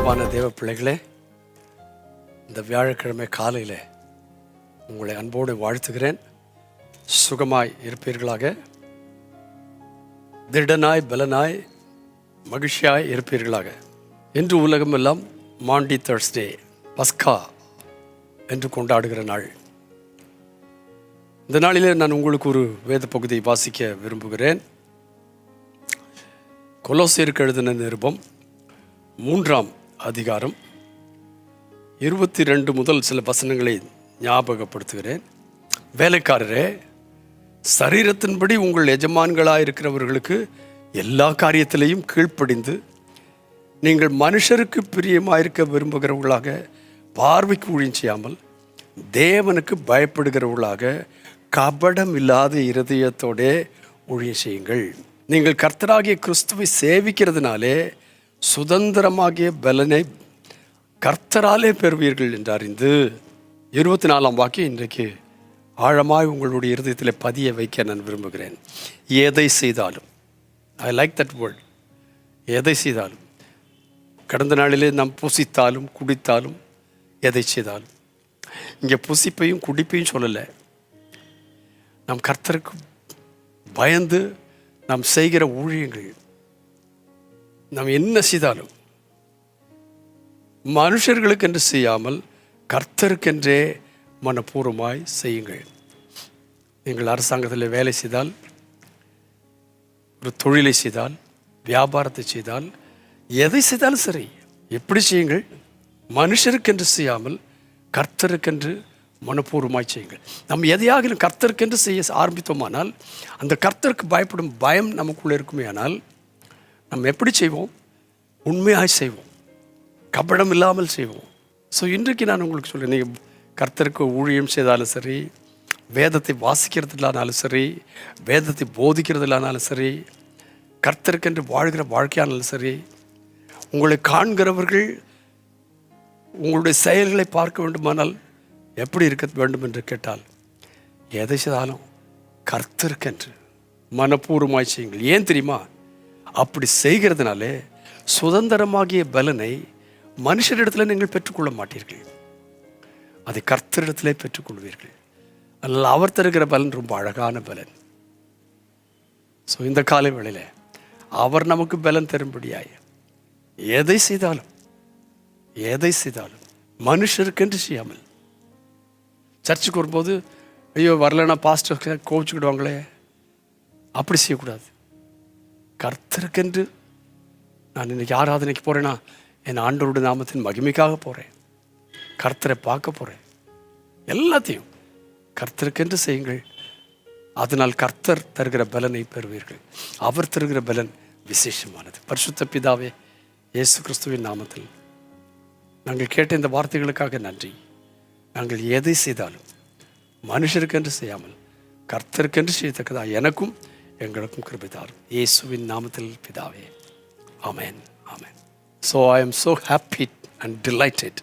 அன்பான தேவ பிள்ளைகளே இந்த வியாழக்கிழமை காலையில் உங்களை அன்போடு வாழ்த்துகிறேன். சுகமாய் இருப்பீர்களாக. திடனாய் பலனாய் மகிழ்ச்சியாய் இருப்பீர்களாக. இன்று உலகமெல்லாம் மாண்டி தேர்ஸ்டே பஸ்கா என்று கொண்டாடுகிற நாள். இந்த நாளிலே நான் உங்களுக்கு ஒரு வேத பகுதியை வாசிக்க விரும்புகிறேன். கொலோசியருக்கு எழுதின நிருபம் மூன்றாம் அதிகாரம் இருபத்தி ரெண்டு முதல் சில வசனங்களை ஞாபகப்படுத்துகிறேன். வேலைக்காரரே சரீரத்தின்படி உங்கள் எஜமான்களாக இருக்கிறவர்களுக்கு எல்லா காரியத்திலையும் கீழ்ப்படிந்து நீங்கள் மனுஷருக்கு பிரியமாயிருக்க விரும்புகிறவர்களாக பார்வைக்கு ஊழியம் செய்யாமல் தேவனுக்கு பயப்படுகிறவர்களாக கபடம் இல்லாத இருதயத்தோடே ஊழியம் செய்யுங்கள் நீங்கள் கர்த்தராகிய கிறிஸ்துவை சேவிக்கிறதுனாலே சுதந்திரமாகிய பலனை கர்த்தராலே பெறுவீர்கள் என்று அறிந்து இருபத்தி நாலாம் வாக்கியம் இன்றைக்கு ஆழமாய் உங்களுடைய இருதயத்தில் பதிய வைக்க நான் விரும்புகிறேன். எதை செய்தாலும் ஐ லைக் தட் வேர்ல்ட் எதை செய்தாலும் கடந்த நாளிலே நாம் புசித்தாலும் குடித்தாலும் எதை செய்தாலும். இங்கே புசிப்பையும் குடிப்பையும் சொல்லலை. நாம் கர்த்தருக்கு பயந்து நாம் செய்கிற ஊழியங்கள் நாம் என்ன செய்தாலும் மனுஷர்களுக்கென்று செய்யாமல் கர்த்தருக்கென்றே மனப்பூர்வமாய் செய்யுங்கள். நீங்கள் அரசாங்கத்தில் வேலை செய்தால் ஒரு தொழிலை செய்தால் வியாபாரத்தை செய்தால் எதை செய்தாலும் சரி எப்படி செய்யுங்கள்? மனுஷருக்கென்று செய்யாமல் கர்த்தருக்கென்று மனப்பூர்வமாய் செய்யுங்கள். நம்ம எதையாகிலும் கர்த்தருக்கென்று செய்ய ஆரம்பித்தோமானால் அந்த கர்த்தருக்கு பயப்படும் பயம் நமக்குள்ளே இருக்குமே ஆனால் நம்ம எப்படி செய்வோம்? உண்மையாக செய்வோம். கபடம் இல்லாமல் செய்வோம். ஸோ இன்றைக்கு நான் உங்களுக்கு சொல்கிறேன் நீங்கள் கர்த்தருக்கு ஊழியம் செய்தாலும் சரி வேதத்தை வாசிக்கிறதுலானாலும் சரி வேதத்தை போதிக்கிறதுலானாலும் சரி கர்த்தருக்கென்று வாழ்கிற வாழ்க்கையானாலும் சரி உங்களை காண்கிறவர்கள் உங்களுடைய செயல்களை பார்க்க வேண்டுமானால் எப்படி இருக்க வேண்டும் என்று கேட்டால் எதை செய்தாலும் கர்த்தருக்கென்று மனப்பூர்வமாய் செய்யுங்கள். ஏன் தெரியுமா? அப்படி செய்கிறதுனாலே சுதந்திரமாகிய பலனை மனுஷரிடத்தில் நீங்கள் பெற்றுக்கொள்ள மாட்டீர்கள். அதை கர்த்தரிடத்திலே பெற்றுக்கொள்வீர்கள். அதனால் அவர் தருகிற பலன் ரொம்ப அழகான பலன். ஸோ இந்த காலை வேளையில் அவர் நமக்கு பலன் தரும்படியாய் எதை செய்தாலும் எதை செய்தாலும் மனுஷருக்கென்று செய்யாமல். சர்ச்சுக்கு வரும்போது ஐயோ வரலன்னா பாஸ்டர் கோவிச்சுக்கிடுவாங்களே அப்படி செய்யக்கூடாது. கர்த்தருக்கென்று நான் இன்னைக்கு ஆராதனைக்கு போகிறேன்னா என் ஆண்டோருடைய நாமத்தின் மகிமைக்காக போகிறேன் கர்த்தரை பார்க்க போகிறேன் எல்லாத்தையும் கர்த்தருக்கென்று செய்யுங்கள். அதனால் கர்த்தர் தருகிற பலனை பெறுவீர்கள். அவர் தருகிற பலன் விசேஷமானது. பரிசுத்த பிதாவே இயேசு கிறிஸ்துவின் நாமத்தில் நாங்கள் கேட்ட இந்த வார்த்தைகளுக்காக நன்றி. நாங்கள் எதை செய்தாலும் மனுஷருக்கென்று செய்யாமல் கர்த்தருக்கென்று செய்யத்தக்கதா? எனக்கும் எங்களுக்கும் கிருபிதாரும் இயேசுவின் நாமத்தில் பிதாவே ஆமென் ஆமென் so I am so happy and delighted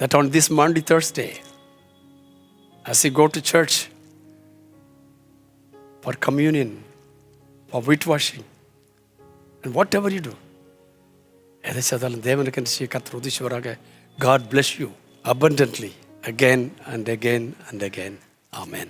that on this Monday, Thursday, as you go to church for communion, for wheat washing, and whatever you do, எதை செய்தாலும் தேவனுக்கு என்று செய்ய கத்தர் உதவிச்சுவராக God bless you abundantly again and again and again. Amen.